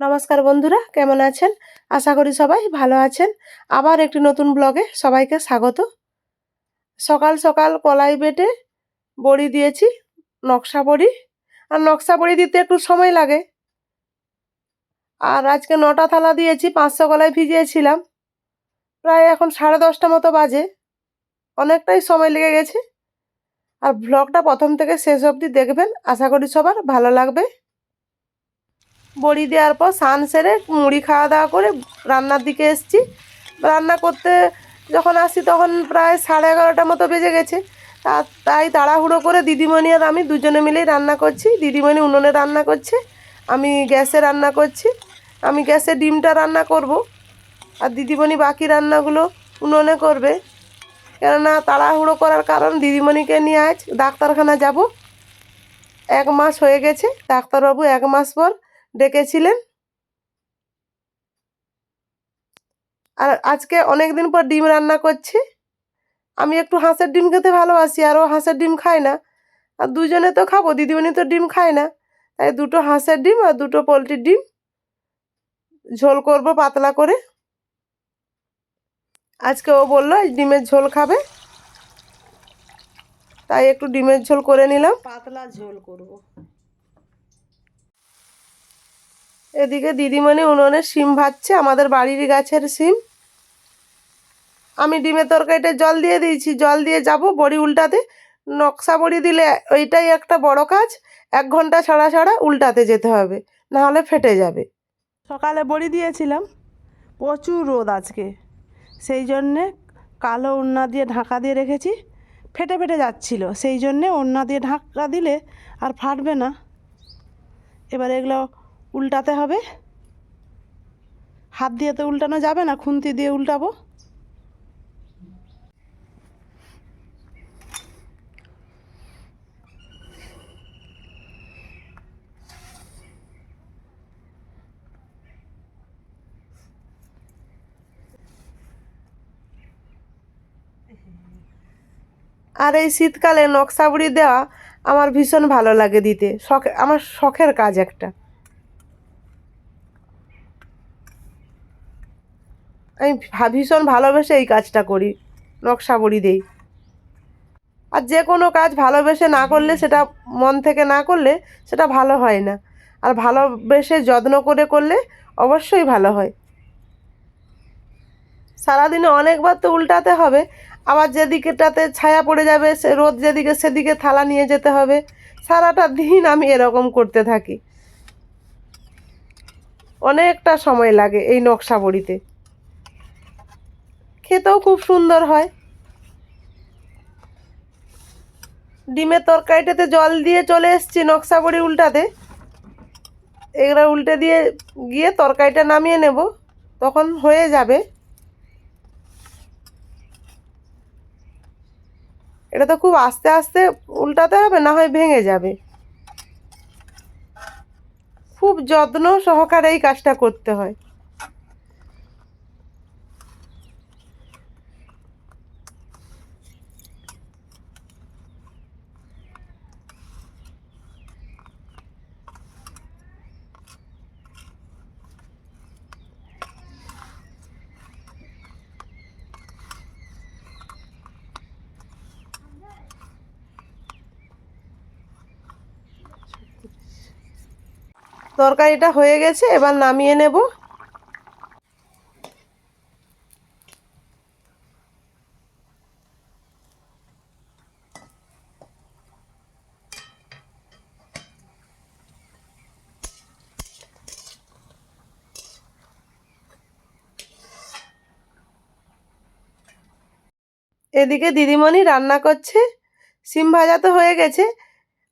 নমস্কার বন্ধুরা, কেমন আছেন? আশা করি সবাই ভালো আছেন। আবার একটি নতুন ব্লগে সবাইকে স্বাগত। সকাল সকাল কলাই বেটে বড়ি দিয়েছি, নকশা বড়ি। আর নকশা বড়ি দিতে একটু সময় লাগে। আর আজকে নটা থালা দিয়েছি, পাঁচশো কলাই ভিজিয়েছিলাম। প্রায় এখন সাড়ে দশটা মতো বাজে। অনেকটাই সময় লেগে গেছে। আর ব্লগটা প্রথম থেকে শেষ অবধি দেখবেন। আশা করি সবার ভালো লাগবে। বড়ি দেওয়ার পর স্নান সেরে মুড়ি খাওয়া দাওয়া করে রান্নার দিকে এসছি। রান্না করতে যখন আসি তখন প্রায় সাড়ে এগারোটা মতো বেজে গেছে। তাই তাড়াহুড়ো করে দিদিমণি আর আমি দুজনে মিলেই রান্না করছি। দিদিমণি উনুনে রান্না করছে, আমি গ্যাসে রান্না করছি। আমি গ্যাসে ডিমটা রান্না করব আর দিদিমণি বাকি রান্নাগুলো উনুনে করবে। কেননা তাড়াহুড়ো করার কারণ দিদিমণিকে নিয়ে আজ ডাক্তারখানা যাব। এক মাস হয়ে গেছে, ডাক্তারবাবু এক মাস পর ডেকেছিলেন। আর আজকে অনেক দিন পর ডিম রান্না করছি। আমি একটু হাঁসের ডিম খেতে ভালোবাসি, আর ও হাঁসের ডিম খায় না। আর দুজনে তো খাব, দিদিমণি তো ডিম খায় না। তাই দুটো হাঁসের ডিম আর দুটো পোলট্রির ডিম। ঝোল করব পাতলা করে। আজকে ও বলল ডিমের ঝোল খাবে। তাই একটু ডিমের ঝোল করে নিলাম। পাতলা ঝোল করব। এদিকে দিদিমণি উনুনে শিম ভাজছে, আমাদের বাড়ির গাছের শিম। আমি ডিমের তরকারিটা জল দিয়ে দিয়েছি, জল দিয়ে যাব বড়ি উল্টাতে। নকশা বড়ি দিলে ওইটাই একটা বড় কাজ, এক ঘণ্টা ছাড়া ছাড়া উল্টাতে যেতে হবে না হলে ফেটে যাবে। সকালে বড়ি দিয়েছিলাম, প্রচুর রোদ আজকে। সেই জন্যে কালো উন্না দিয়ে ঢাকা দিয়ে রেখেছি, ফেটে ফেটে যাচ্ছিল। সেই জন্যে ওড়না দিয়ে ঢাকা দিলে আর ফাটবে না। এবার এগুলো উল্টাতে হবে। হাত দিয়ে তো উল্টানো যাবে না, খুন্তি দিয়ে উল্টাবো। আর এই শীতকালে নকশাবড়ি দেওয়া আমার ভীষণ ভালো লাগে দিতে। শখ আমার শখের কাজ একটা। আমি ভীষণ ভালোবেসে এই কাজটা করি, নকশা বড়ি দেই। আর যে কোনো কাজ ভালোবেসে না করলে সেটা মন থেকে না করলে সেটা ভালো হয় না। আর ভালোবেসে যত্ন করে করলে অবশ্যই ভালো হয়। সারাদিনে অনেকবার তো উল্টাতে হবে, আবার যেদিকেটাতে ছায়া পড়ে যাবে, সে রোদ যেদিকে সেদিকে থালা নিয়ে যেতে হবে। সারাটা দিন আমি এরকম করতে থাকি। অনেকটা সময় লাগে এই নকশা বড়িতে। খেতেও খুব সুন্দর হয়। ডিমের তরকারিটাতে জল দিয়ে চলে এসেছি নকশা বড়ি উল্টাতে। এগুলো উল্টে দিয়ে গিয়ে তরকারিটা নামিয়ে নেব, তখন হয়ে যাবে। এটা তো খুব আস্তে আস্তে উল্টাতে হবে, না হয় ভেঙে যাবে। খুব যত্ন সহকারে এই কাজটা করতে হয়। তরকারিটা হয়ে গেছে, এবার নামিয়ে নেব। এদিকে দিদিমণি রান্না করছে, সিম ভাজা তো হয়ে গেছে,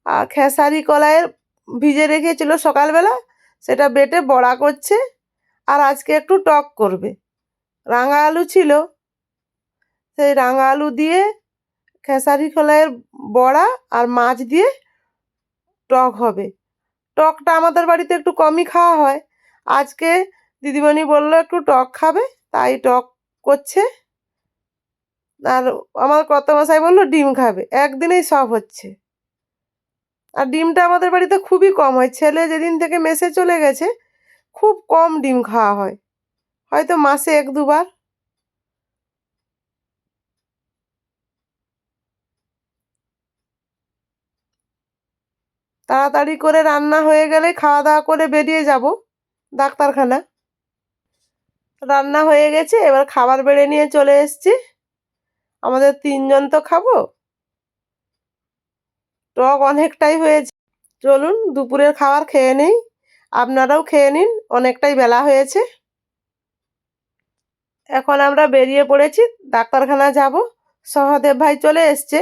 আর খেসারি কলাইয়ের ভিজে রেখেছিল সকালবেলা, সেটা বেটে বড়া করছে আর আজকে একটু টক করবে। রাঙা আলু ছিল, সেই রাঙা আলু দিয়ে খেসারি কলাইয়ের বড়া আর মাছ দিয়ে টক হবে। টকটা আমাদের বাড়িতে একটু কমই খাওয়া হয়। আজকে দিদিমণি বলল, একটু টক খাবে। তাই টক করছে। আর আমার কত মশাই বলল, ডিম খাবে। একদিনেই সব হচ্ছে। আর ডিমটা আমাদের বাড়িতে খুবই কম হয়। ছেলে যেদিন থেকে মেসে চলে গেছে, খুব কম ডিম খাওয়া হয়। হয়তো মাসে এক, দুবার। তাড়াতাড়ি করে রান্না হয়ে গেলে খাওয়া দাওয়া করে বেরিয়ে যাব ডাক্তারখানা। রান্না হয়ে গেছে, এবার খাবার বেড়ে নিয়ে চলে এসেছি। আমাদের তিনজন তো খাব। টক অনেকটাই হয়েছে। চলুন, দুপুরের খাবার খেয়ে নেই। আপনারাও খেয়ে নিন, অনেকটাই বেলা হয়েছে। এখন আমরা বেরিয়ে পড়েছি, ডাক্তারখানা যাব। সহদেব ভাই চলে এসছে।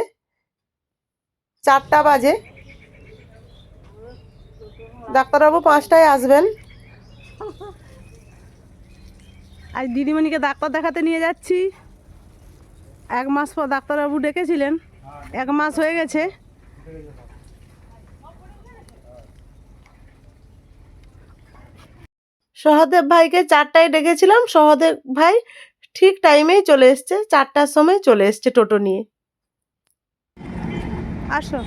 চারটা বাজে। ডাক্তারবাবু পাঁচটায় আসবেন। আজ দিদিমণিকে ডাক্তার দেখাতে নিয়ে যাচ্ছি। এক মাস পর ডাক্তারবাবু ডেকেছিলেন। এক মাস হয়ে গেছে। সহদেব ভাইকে চারটায় ডেকেছিলাম। সহদেব ভাই ঠিক টাইমেই চলে এসছে। চারটার সময় চলে এসছে টোটো নিয়ে। আসো।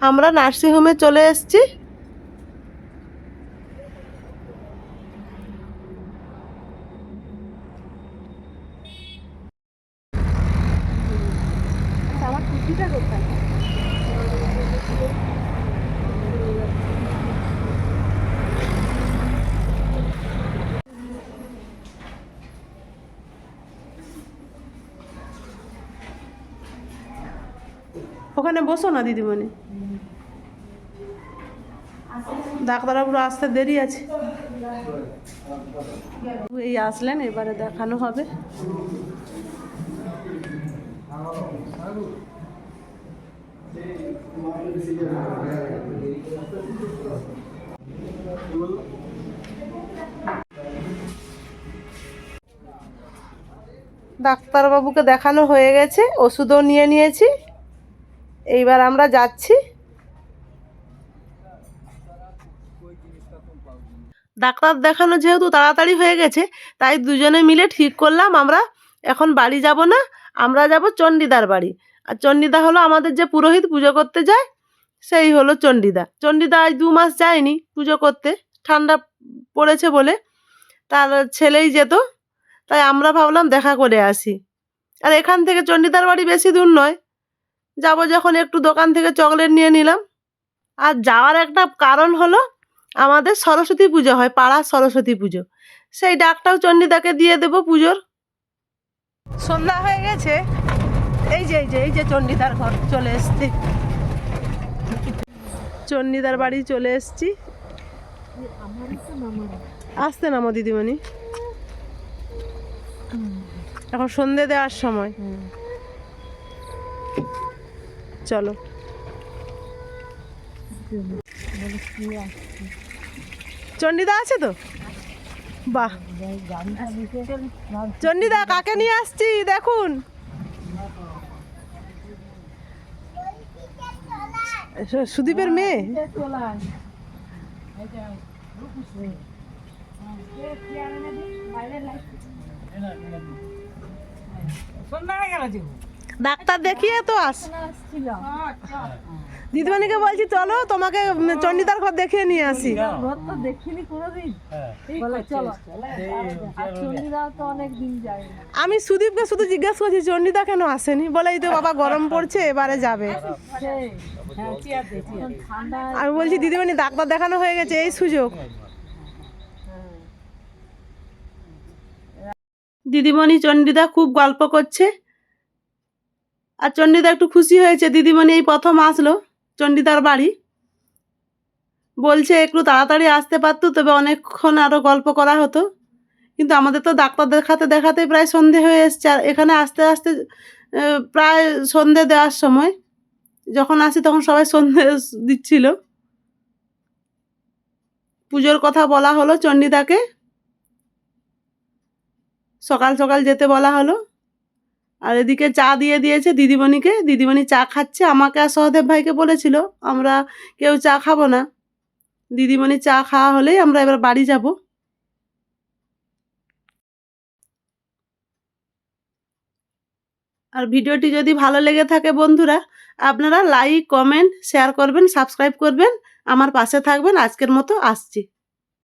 আমরা নার্সিংহোমে চলে এসেছি। ওখানে বসো না, দিদিমণি। ডাক্তারবাবুর আসতে দেরি আছে। এই আসলেন, এবারে দেখানো হবে। ডাক্তারবাবুকে দেখানো হয়ে গেছে, ওষুধও নিয়ে নিয়েছি। এইবার আমরা যাচ্ছি। ডাক্তার দেখানো যেহেতু তাড়াতাড়ি হয়ে গেছে, তাই দুজনে মিলে ঠিক করলাম আমরা এখন বাড়ি যাব না, আমরা যাব চণ্ডীদার বাড়ি। আর চণ্ডীদা হলো আমাদের যে পুরোহিত পুজো করতে যায়, সেই হলো চণ্ডীদা। চণ্ডীদা আজ দু মাস যায়নি পুজো করতে, ঠান্ডা পড়েছে বলে। তার ছেলেই যেত, তাই আমরা ভাবলাম দেখা করে আসি। আর এখান থেকে চণ্ডীদার বাড়ি বেশি দূর নয় যাব যখন একটু দোকান থেকে চকলেট নিয়ে নিলাম। আর যাওয়ার একটা কারণ হলো, আমাদের সরস্বতী পুজো হয়, পাড়ার সরস্বতী পুজো। সেই ডাকটাও চণ্ডীদাকে দিয়ে দেবো পুজোর। সন্ধ্যা হয়ে গেছে। এই যে এই যে এই যে চণ্ডীদার ঘর, চলে এসছি। চণ্ডীদার বাড়ি চলে এসছি। আসতে নামো দিদিমণি। এখন সন্ধে দেওয়ার সময়। চলো। চণ্ডীদা আছে তো? বাহ। চণ্ডীদা কাকে নিয়ে আসছি? দেখুন। সুদীপের মেয়ে? ডাক্তার দেখিয়ে তো আস। দিদিমণিকে বলছি চলো তোমাকে চণ্ডীদার ঘর দেখিয়ে নিয়ে আসি। ঘর তো দেখিনি কোনোদিন। বলে চলো আর চণ্ডীদা তো অনেক দিন যায় না। আমি সুদীপকে শুধু জিজ্ঞেস করছি চণ্ডীদা কেন আসেনি? বলে এই তো বাবা গরম পড়ছে এবারে যাবে। ঠান্ডা আমি বলছি দিদিমণি ডাক্তার দেখানো হয়ে গেছে এই সুযোগ। দিদিমণি চণ্ডীদা খুব গল্প করছে। আর চণ্ডীদা একটু খুশি হয়েছে, দিদিমণি এই প্রথম আসলো চণ্ডীদার বাড়ি। বলছে, একটু তাড়াতাড়ি আসতে পারতো, তবে অনেকক্ষণ আরও গল্প করা হতো। কিন্তু আমাদের তো ডাক্তার দেখাতে দেখাতে প্রায় সন্ধে হয়ে এসছে, আর এখানে আসতে আসতে প্রায় সন্ধে দেওয়ার সময়। যখন আসি তখন সবাই সন্ধে দিচ্ছিল। পুজোর কথা বলা হলো চণ্ডীদাকে সকাল সকাল যেতে বলা হলো। আর এদিকে চা দিয়ে দিয়েছে দিদিমণিকে। দিদিমণি চা খাচ্ছে। আমাকে আর সহদেব ভাইকে বলেছিল, আমরা কেউ চা খাব না। দিদিমণি চা খাওয়া হলেই আমরা এবার বাড়ি যাব। আর ভিডিওটি যদি ভালো লেগে থাকে বন্ধুরা, আপনারা লাইক, কমেন্ট, শেয়ার করবেন, সাবস্ক্রাইব করবেন। আমার পাশে থাকবেন। আজকের মতো আসছি।